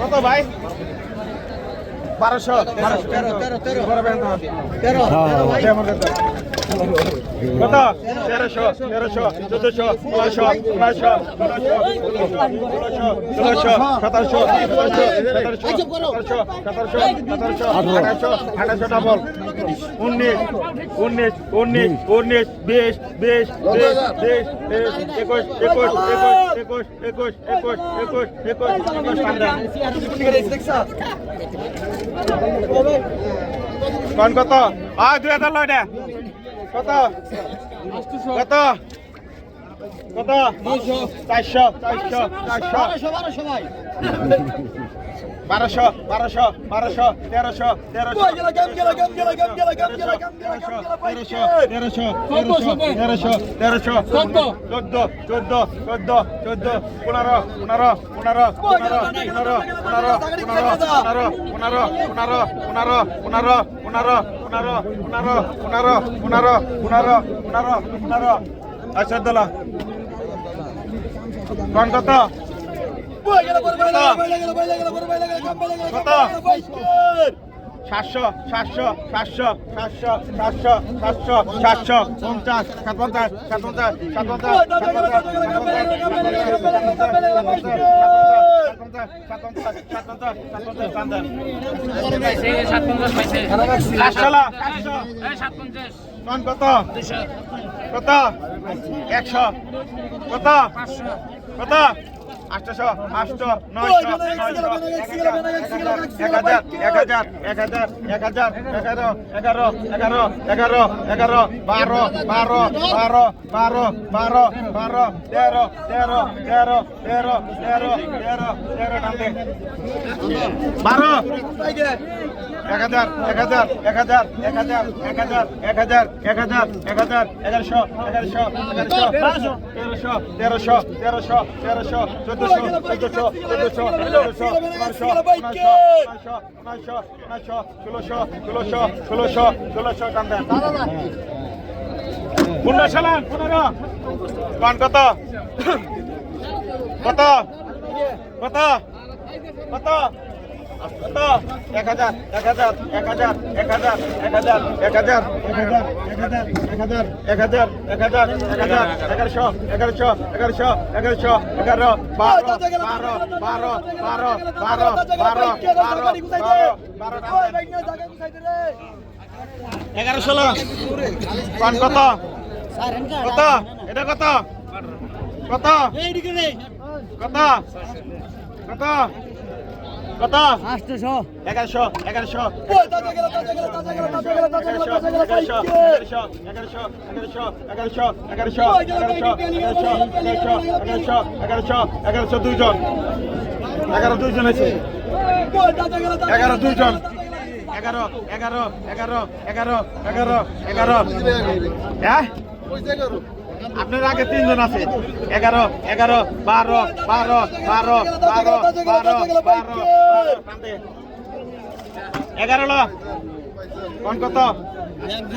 কত ভাই বারোশো তেরো তেরো তেরো। তেরো। কত তেরোশো তেরোশো চোদ্দশো পনেরোশো পনেরোশো ষোলোশো সতেরোশো সতেরোশো সতেরোশো সতেরোশো আঠারোশো আঠারোশো ডাবল উনিশ উনিশ উনিশ উনিশ বিশ বিশ বিশ বিশ বিশ একুশ একুশ একুশ একুশ একুশ একুশ একুশ একুশ একুশ পান্ডা কোন কত আ দুই হাজার লয় দে কত কত কত চারশো চারশো চারশো বারোশো বারোশো বারোশো বারোশো বারোশো তেরোশো তেরোশো তেরোশো তেরোশো তেরোশো তেরোশো চোদ্দ চোদ্দ চোদ্দ চোদ্দ পনেরো পনেরো পনেরো পনেরো পনেরো পনেরো পনেরো পনেরো পনেরো পনেরো পনেরো পনেরো পনেরো পনেরো পনেরো পনেরো পনেরো পনেরো পনেরো আচ্ছা দোলা কত সাতশো সাতশো সাতশো সাতশো সাতশো সাতশো সাতশো পঞ্চাশ সাত পঞ্চাশ সাত পঞ্চাশ সাত পঞ্চাশ কোন কত কত একশো কত কত আটশো আটশো নয়শো এক হাজার এক হাজার এক হাজার এক হাজার এগারো এগারো এগারো এগারো এগারো বারো বারো বারো বারো বারো বারো তেরো তেরো তেরো তেরো তেরো তেরো তেরো বারো এক হাজার এক হাজার এক হাজার এক হাজার এক হাজার এক হাজার এক হাজার এক হাজার এগারোশো এগারোশো এগারোশো তেরোশো তেরোশো তেরোশো তেরোশো চোদ্দশো চোদ্দশো চোদ্দশো চোদ্দশো পনেরোশো পনেরোশো পনেরোশো পনেরোশো ষোলোশো ষোলোশো ষোলোশো ষোলোশো টানবেন পনেরো সালাম পনেরো পান কত কত কত কত কত এক হাজার এক হাজার এক হাজার এক হাজার এক হাজার এক হাজার এক হাজার এক হাজার এক হাজার এক হাজার এক হাজার এগারোশো এগারোশো এগারোশো এগারোশো এগারো বারো বারো বারো বারো বারো বারো বারো বারো বারো এগারো ষোলো পান কত কত এটা কত কত কত কত কত আটশো এগারোশো এগারোশো এগারোশো দুইজন এগারো দুইজন আছে এগারো দুইজন এগারো এগারো এগারো এগারো এগারো এগারো হ্যাঁ আপনার আগে তিনজন আছে এগারো এগারো বারো বারো বারো বারো বারো বারো এগারো কোন কত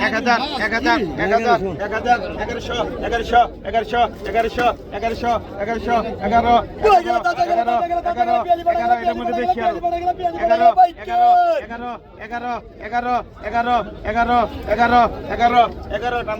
এক হাজার এক হাজার এক হাজার এক হাজার এগারোশো এগারোশো এগারোশো এগারোশো এগারোশো এগারোশো এগারো এগারো এগারো এগারো এগারো এটার মধ্যে আরও এগারো এগারো এগারো এগারো এগারো এগারো এগারো এগারো এগারো লো কোন